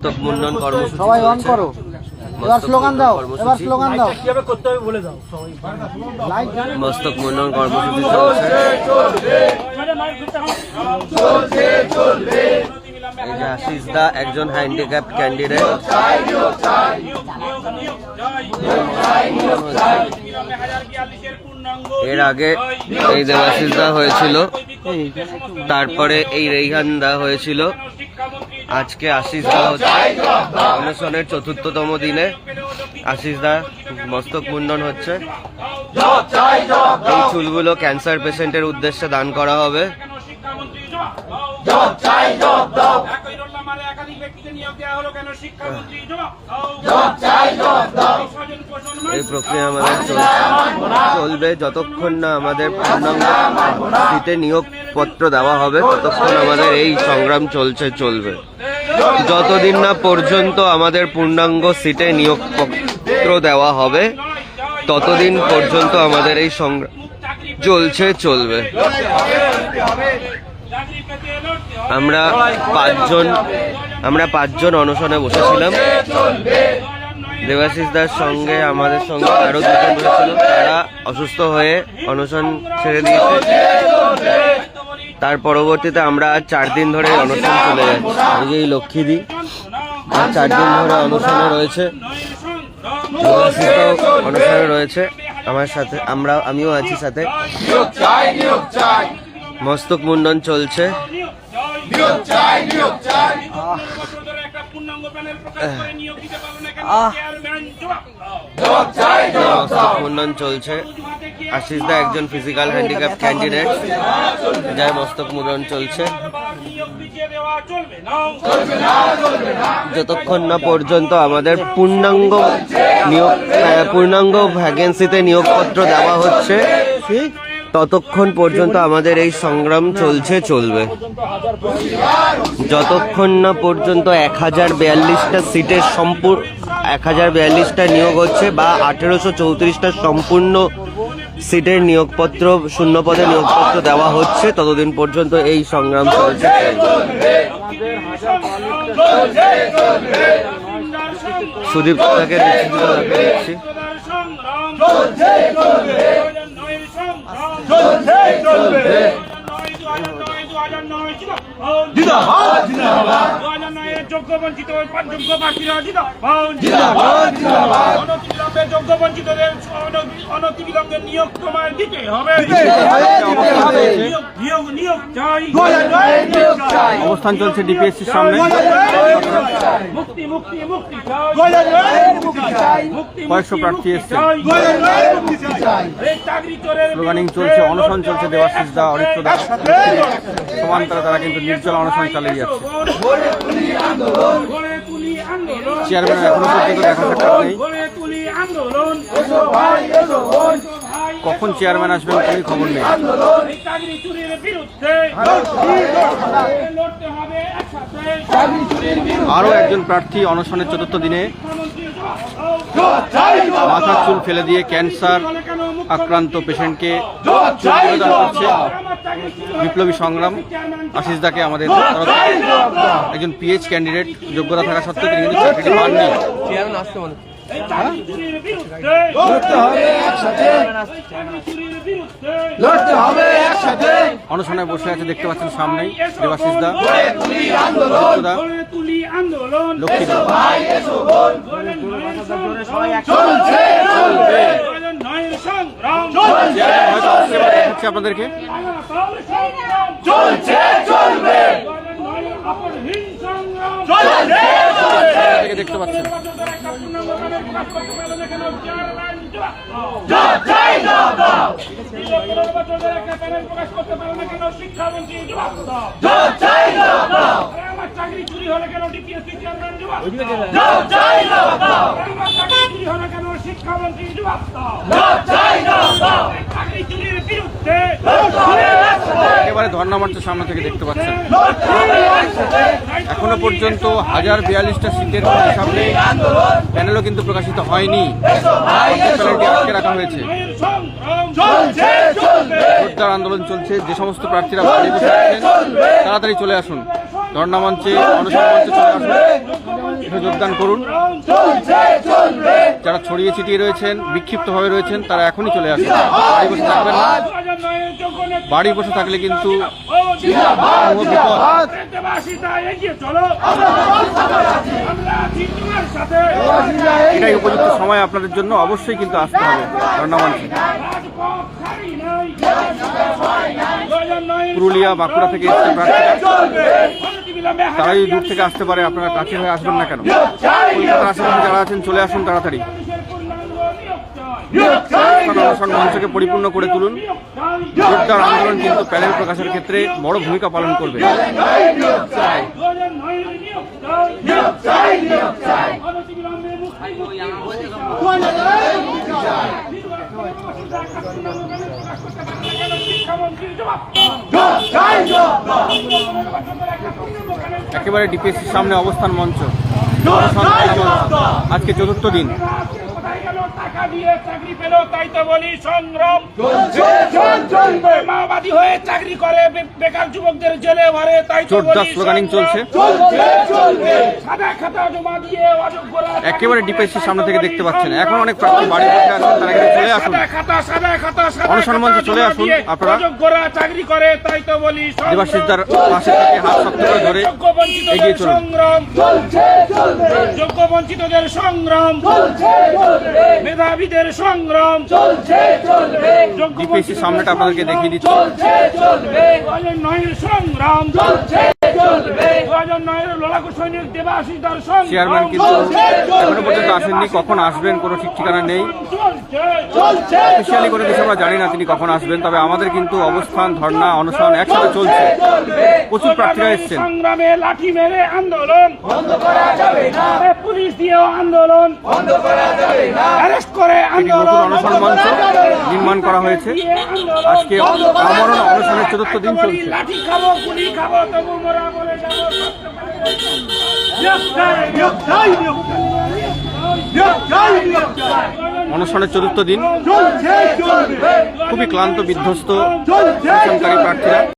মস্তক মুন্ডন কর্মসূচি সবাই অন করো। এবার স্লোগান দাও এবার স্লোগান দাও। কীভাবে করতে হবে বলে দাও। সবাই মস্তক মুন্ডন কর্মসূচি আশিস দা একজন হ্যান্ডিক্যাপ ক্যান্ডিডেট এর আগে এই দেবাশিস দা হয়েছিল, তারপরে এই রেইহান দা হয়েছিল। আজকে আশিস হচ্ছে চতুর্থতম দিনে। আশিস দা মস্তক মুন্ডন হচ্ছে। এই চুলগুলো ক্যান্সার পেশেন্টের উদ্দেশ্যে দান করা হবে। এই প্রক্রিয়া আমাদের চলছে চলবে যতক্ষণ না আমাদের পূর্ণাঙ্গ সিটে নিয়োগপত্র দেওয়া হবে ততক্ষণ আমাদের এই সংগ্রাম চলছে চলবে যতদিন না পর্যন্ত আমাদের পূর্ণাঙ্গ সিটে নিয়োগপত্র দেওয়া হবে ততদিন পর্যন্ত আমাদের এই সংগ্রাম চলছে চলবে আমরা পাঁচজন আমরা পাঁচজন অনশনে বসেছিলাম। দেবাশিস দার সঙ্গে, আমাদের সঙ্গে আরও দুজন বসেছিল। তারা অসুস্থ হয়ে অনশন ছেড়ে দিয়েছে। তার পরবর্তীতে আমরা চার দিন ধরে অনশন চলে যাচ্ছি। এই যে লক্ষ্মীদি চার দিন ধরে অনশনে রয়েছে। অনশনে রয়েছে আমার সাথে। আমরা, আমিও আছি সাথে। মস্তক মুন্ডন চলছে। মস্তক মুন্ডন চলছে। আশিস দা একজন ফিজিক্যাল হ্যান্ডিক্যাপ ক্যান্ডিডেট যার মস্তক মুন্ডন চলছে। যতক্ষণ না পর্যন্ত আমাদের পূর্ণাঙ্গ নিয়োগ পূর্ণাঙ্গ ভ্যাকেন্সিতে নিয়োগপত্র দেওয়া হচ্ছে ততক্ষণ পর্যন্ত আমাদের এই সংগ্রাম চলছে, চলবে। যতক্ষণ না পর্যন্ত এক হাজার বিয়াল্লিশটা সিটের সম্পূর্ণ এক হাজার বিয়াল্লিশটা নিয়োগ হচ্ছে বা আঠেরোশো চৌত্রিশটা সম্পূর্ণ সিটের নিয়োগপত্র শূন্য পদে নিয়োগপত্র দেওয়া হচ্ছে, ততদিন পর্যন্ত এই সংগ্রাম চলছে। সুদীপ তাকে দিচ্ছি যোগ্য বঞ্চিত যোগ্য প্রার্থীরা যোগ্য বঞ্চিতদের অনতিবিলম্বে নিয়োগ তোমায় দিতে হবে নিয়োগ নিয়োগ নিয়োগ চাই অবস্থান চলছে ডিপিএসসির সামনে মুক্তি মুক্তি মুক্তি কয়েকশো প্রার্থী এসছে। এই স্লোগানিং চলছে অনশন চলছে দেবাশিস দা অরিত্র দা সমান্তরে তারা কিন্তু নির্জল অনশন চালিয়ে যাচ্ছে গড়ে তুলি আন্দোলন চেয়ারম্যান এখনও পর্যন্ত দেখা সাক্ষাৎ নেই কখন চেয়ারম্যান আসবেন কোনো খবর নেই। এই চাকরি চুরির বিরুদ্ধে লড়তে হবে একসাথে। আরও একজন প্রার্থী অনশনের চতুর্থ দিনে মাথার চুল ফেলে দিয়ে ক্যান্সার আক্রান্ত পেশেন্টকে করছে বিপ্লবী সংগ্রাম। আশিস দাকে আমাদের একজন পিএইচ ক্যান্ডিডেট যোগ্যতা থাকা সত্ত্বেও তিনি কিন্তু চাকরিটি পাননি। অনশনে বসে আছে দেখতে পাচ্ছেন সামনেই দেবাশিস দা দা গড়ে তুলি আন্দোলন লক্ষ্মী নয়ের সংগ্রাম হয়তো আসতে পারে চাকরি হলে কেন চেয়ারম্যান জবাব চাকরি হলে কেন শিক্ষামন্ত্রী জবাব চাকরি চুরির বিরুদ্ধে একেবারে ধর্ণা মঞ্চের সামনে থেকে দেখতে পাচ্ছেন। এখনও পর্যন্ত হাজার বিয়াল্লিশটা সিটের সামনে প্যানেলও কিন্তু প্রকাশিত হয়নি। আটকে রাখা হয়েছে। জোরদার আন্দোলন চলছে। যে সমস্ত প্রার্থীরা বাড়ি বসে আছেন, তাড়াতাড়ি চলে আসুন। ধর্ণা মঞ্চে মঞ্চে চলে আসুন। যোগদান করুন যারা ছড়িয়ে ছিটিয়ে রয়েছেন, বিক্ষিপ্তভাবে রয়েছেন, তারা এখনই চলে আসুন। বাড়ি বসে থাকবেন না। বাড়ি বসে থাকলে কিন্তু এটাই উপযুক্ত সময় আপনাদের জন্য। অবশ্যই কিন্তু আসতে হবে। পুরুলিয়া, বাঁকুড়া থেকে প্রার্থীরা তারা যদি দূর থেকে আসতে পারে আপনারা কাছে হয়ে আসবেন না কেন কলকাতার আশেপাশে যারা আছেন চলে আসুন তাড়াতাড়ি মঞ্চকে পরিপূর্ণ করে তুলুন জোরদার আন্দোলন কিন্তু প্যানেল প্রকাশের ক্ষেত্রে বড় ভূমিকা পালন করবে একেবারে ডিপিএসির সামনে অবস্থান মঞ্চ। আজকে চতুর্থ দিন। টাকা দিয়ে চাকরি পেল তাই তো বলি সংগ্রাম মাওবাদী হয়ে চাকরি করে বেকার যুবকদের জেলে ভরে তাই তো বলি স্লোগানিং চলছে। সাদা খাতা জমা দিয়ে অযোগ্যরা একেবারে সামনে থেকে দেখতে পাচ্ছেন। এখন অনেক প্রার্থী বাড়ি বসে আছেন তারা এখানে চলে আসুন। সাদা খাতা সাদা খাতা সাদা অনশন খাতা মঞ্চে চলে আসুন আপনারা। অযোগ্যরা চাকরি করে তাই তো বলি। দেবাশিসদার পাশে থেকে হাত শক্ত করে ধরে যোগ্য এগিয়ে চলুন। সংগ্রাম। যোগ্য বঞ্চিতদের সংগ্রাম। মেধাবীদের সংগ্রাম। যোগ্য ডিপিএসসির সামনেটা আপনাদেরকে দেখিয়ে দিচ্ছি। নয়ের সংগ্রাম। হাজার নয়ের লড়াকু সৈনিক দেবাশিস তার সংগ্রাম। চেয়ারম্যান কিন্তু এখনও পর্যন্ত আসেননি কখন আসবেন কোনো ঠিক ঠিকানা নেই। চলছে অফিসিয়ালি কোনো কিছু আমরা জানি না তিনি কখন আসবেন তবে আমাদের কিন্তু অবস্থান ধর্ণা অনশন একসাথে চলছে। প্রচুর প্রার্থীরা এসছেন। সংগ্রামে লাঠি মেরে আন্দোলন। বন্ধ করা যাবে না। পুলিশ দিয়েও আন্দোলন। বন্ধ করা যাবে না। অ্যারেস্ট করে নতুন আন্দোলন। অনশন মঞ্চ নির্মাণ করা হয়েছে। আজকে আমরণ অনশনের চতুর্থ দিন চলছে। লাঠি খাব গুলি খাব তবু মোরা বলে যাব অনশনের চতুর্থ দিন। খুবই ক্লান্ত বিধ্বস্ত প্রার্থীরা।